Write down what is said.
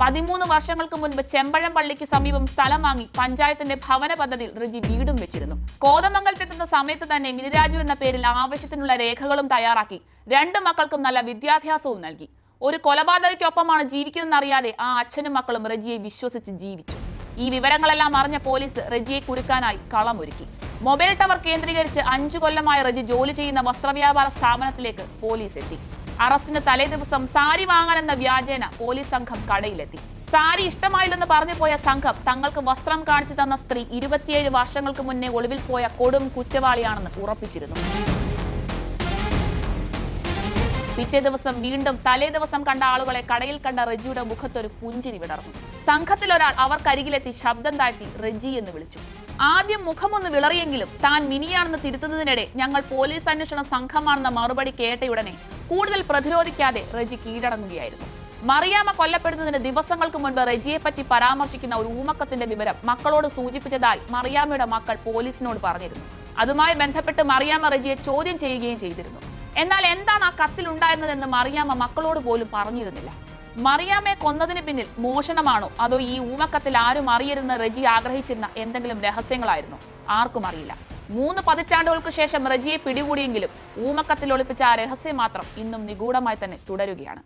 പതിമൂന്ന് വർഷങ്ങൾക്ക് മുൻപ് ചെമ്പഴം പള്ളിക്ക് സമീപം സ്ഥലം വാങ്ങി പഞ്ചായത്തിന്റെ ഭവന പദ്ധതിയിൽ റിജി വീടും വെച്ചിരുന്നു. കോതമംഗലത്തെത്തുന്ന സമയത്ത് തന്നെ മിനിരാജു എന്ന പേരിൽ ആവശ്യത്തിനുള്ള രേഖകളും തയ്യാറാക്കി രണ്ട് മക്കൾക്കും നല്ല വിദ്യാഭ്യാസവും നൽകി. ഒരു കൊലപാതകയ്ക്കൊപ്പമാണ് ജീവിക്കുന്നതെന്നറിയാതെ ആ അച്ഛനും മക്കളും റജിയെ വിശ്വസിച്ച് ജീവിച്ചു. ഈ വിവരങ്ങളെല്ലാം അറിഞ്ഞ പോലീസ് റജിയെ കുരുക്കാനായി കളമൊരുക്കി. മൊബൈൽ ടവർ കേന്ദ്രീകരിച്ച് അഞ്ചു കൊല്ലമായി റജി ജോലി ചെയ്യുന്ന വസ്ത്രവ്യാപാര സ്ഥാപനത്തിലേക്ക് പോലീസ് എത്തി. അറസ്റ്റിന് തലേ ദിവസം സാരി വാങ്ങാനെന്ന വ്യാജേന പോലീസ് സംഘം കടയിലെത്തി. സാരി ഇഷ്ടമായില്ലെന്ന് പറഞ്ഞു പോയ സംഘം തങ്ങൾക്ക് വസ്ത്രം കാണിച്ചു തന്ന സ്ത്രീ ഇരുപത്തിയേഴ് വർഷങ്ങൾക്ക് മുന്നേ ഒളിവിൽ പോയ കൊടും കുറ്റവാളിയാണെന്ന് ഉറപ്പിച്ചിരുന്നു. പിറ്റേ ദിവസം വീണ്ടും തലേ ദിവസം കണ്ട ആളുകളെ കടയിൽ കണ്ട റെജിയുടെ മുഖത്തൊരു പുഞ്ചിരി വിടർന്നു. സംഘത്തിലൊരാൾ അവർക്കരികിലെത്തി ശബ്ദം താഴ്ത്തി റെജി എന്ന് വിളിച്ചു. ആദ്യം മുഖമൊന്ന് വിളറിയെങ്കിലും താൻ മിനിയാണെന്ന് തിരുത്തുന്നതിനിടെ ഞങ്ങൾ പോലീസ് അന്വേഷണ സംഘമാണെന്ന മറുപടി കേട്ടയുടനെ കൂടുതൽ പ്രതിരോധിക്കാതെ റജി കീഴടങ്ങുകയായിരുന്നു. മറിയാമ കൊല്ലപ്പെടുന്നതിന് ദിവസങ്ങൾക്ക് മുൻപ് റജിയെ പറ്റി പരാമർശിക്കുന്ന ഒരു ഊമക്കത്തിന്റെ വിവരം മക്കളോട് സൂചിപ്പിച്ചതായി മറിയാമയുടെ മക്കൾ പോലീസിനോട് പറഞ്ഞിരുന്നു. അതുമായി ബന്ധപ്പെട്ട് മറിയാമ റജിയെ ചോദ്യം ചെയ്യുകയും ചെയ്തിരുന്നു. എന്നാൽ എന്താണ് ആ കത്തിൽ ഉണ്ടായിരുന്നതെന്ന് മറിയാമ മക്കളോട് പോലും പറഞ്ഞിരുന്നില്ല. മറിയാമയെ കൊന്നതിന് പിന്നിൽ മോഷണമാണോ അതോ ഈ ഊമക്കത്തിൽ ആരും അറിയരുന്ന് റജി ആഗ്രഹിച്ചിരുന്ന എന്തെങ്കിലും രഹസ്യങ്ങളായിരുന്നു? ആർക്കും അറിയില്ല. മൂന്ന് പതിറ്റാണ്ടുകൾക്ക് ശേഷം റജിയെ പിടികൂടിയെങ്കിലും ഊമക്കത്തിൽ ഒളിപ്പിച്ച ആ രഹസ്യം മാത്രം ഇന്നും നിഗൂഢമായി തന്നെ തുടരുകയാണ്.